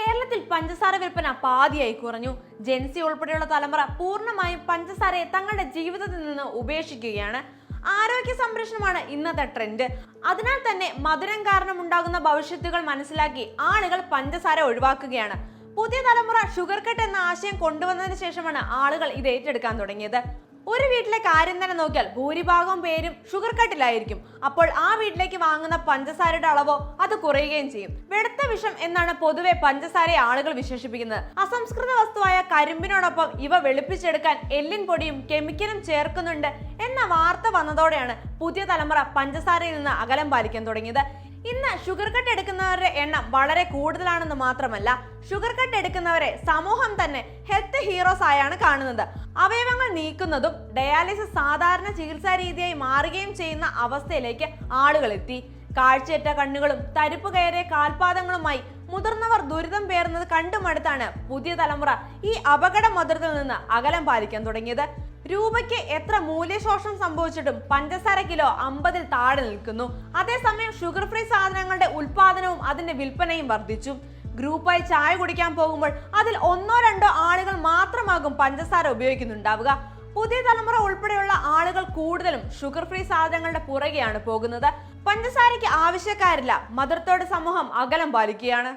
കേരളത്തിൽ പഞ്ചസാര വിൽപ്പന പാതിയായി കുറഞ്ഞു. ജെൻസി ഉൾപ്പെടെയുള്ള തലമുറ പൂർണമായും പഞ്ചസാരയെ തങ്ങളുടെ ജീവിതത്തിൽ നിന്ന് ഉപേക്ഷിക്കുകയാണ്. ആരോഗ്യ സംരക്ഷണമാണ് ഇന്നത്തെ ട്രെൻഡ്. അതിനാൽ തന്നെ മധുരം കാരണം ഉണ്ടാകുന്ന ഭവിഷ്യത്തുകൾ മനസ്സിലാക്കി ആളുകൾ പഞ്ചസാര ഒഴിവാക്കുകയാണ്. പുതിയ തലമുറ ഷുഗർ കട്ട് എന്ന ആശയം കൊണ്ടുവന്നതിന് ശേഷമാണ് ആളുകൾ ഇത് ഏറ്റെടുക്കാൻ തുടങ്ങിയത്. ഒരു വീട്ടിലെ കാര്യം തന്നെ നോക്കിയാൽ ഭൂരിഭാഗം പേരും ഷുഗർ കട്ടിലായിരിക്കും അപ്പോൾ ആ വീട്ടിലേക്ക് വാങ്ങുന്ന പഞ്ചസാരയുടെ അളവോ അത് കുറയുകയും ചെയ്യും. വെളുത്ത വിഷം എന്നാണ് പൊതുവെ പഞ്ചസാരയെ ആളുകൾ വിശേഷിപ്പിക്കുന്നത്. അസംസ്കൃത വസ്തുവായ കരിമ്പിനോടൊപ്പം ഇവ വെളുപ്പിച്ചെടുക്കാൻ എല്ലിൻ പൊടിയും കെമിക്കലും ചേർക്കുന്നുണ്ട് എന്ന വാർത്ത വന്നതോടെയാണ് പുതിയ തലമുറ പഞ്ചസാരയിൽ നിന്ന് അകലം പാലിക്കാൻ തുടങ്ങിയത്. ഇന്ന് ഷുഗർ കട്ട് എടുക്കുന്നവരുടെ എണ്ണം വളരെ കൂടുതലാണെന്ന് മാത്രമല്ല ഷുഗർ കട്ട് എടുക്കുന്നവരെ സമൂഹം തന്നെ ഹെൽത്ത് ഹീറോസ് ആയാണ് കാണുന്നത്. അവയവങ്ങൾ നീക്കുന്നതും ഡയാലിസിസ് സാധാരണ ചികിത്സാ രീതിയായി മാറുകയും ചെയ്യുന്ന അവസ്ഥയിലേക്ക് ആളുകൾ എത്തി. കാഴ്ചയറ്റ കണ്ണുകളും തരിപ്പ് കയറിയ കാൽപാദങ്ങളുമായി മുതിർന്നവർ ദുരിതം പേറുന്നത് കണ്ടുമടുത്താണ് പുതിയ തലമുറ ഈ അപകട മധുരത്തിൽ നിന്ന് അകലം പാലിക്കാൻ തുടങ്ങിയത്. രൂപയ്ക്ക് എത്ര മൂല്യശോഷണം സംഭവിച്ചിട്ടും പഞ്ചസാര കിലോ അമ്പതിൽ താഴെ നിൽക്കുന്നു. അതേസമയം ഷുഗർ ഫ്രീ സാധനങ്ങളുടെ ഉൽപാദനവും അതിന്റെ വിൽപ്പനയും വർദ്ധിച്ചു. ഗ്രൂപ്പായി ചായ കുടിക്കാൻ പോകുമ്പോൾ അതിൽ ഒന്നോ രണ്ടോ ആളുകൾ മാത്രമാകും പഞ്ചസാര ഉപയോഗിക്കുന്നുണ്ടാവുക. പുതിയ തലമുറ ഉൾപ്പെടെയുള്ള ആളുകൾ കൂടുതലും ഷുഗർ ഫ്രീ സാധനങ്ങളുടെ പുറകെയാണ് പോകുന്നത്. പഞ്ചസാരയ്ക്ക് ആവശ്യക്കാരില്ല. മദർത്തോട് സമൂഹം അകലം പാലിക്കുകയാണ്.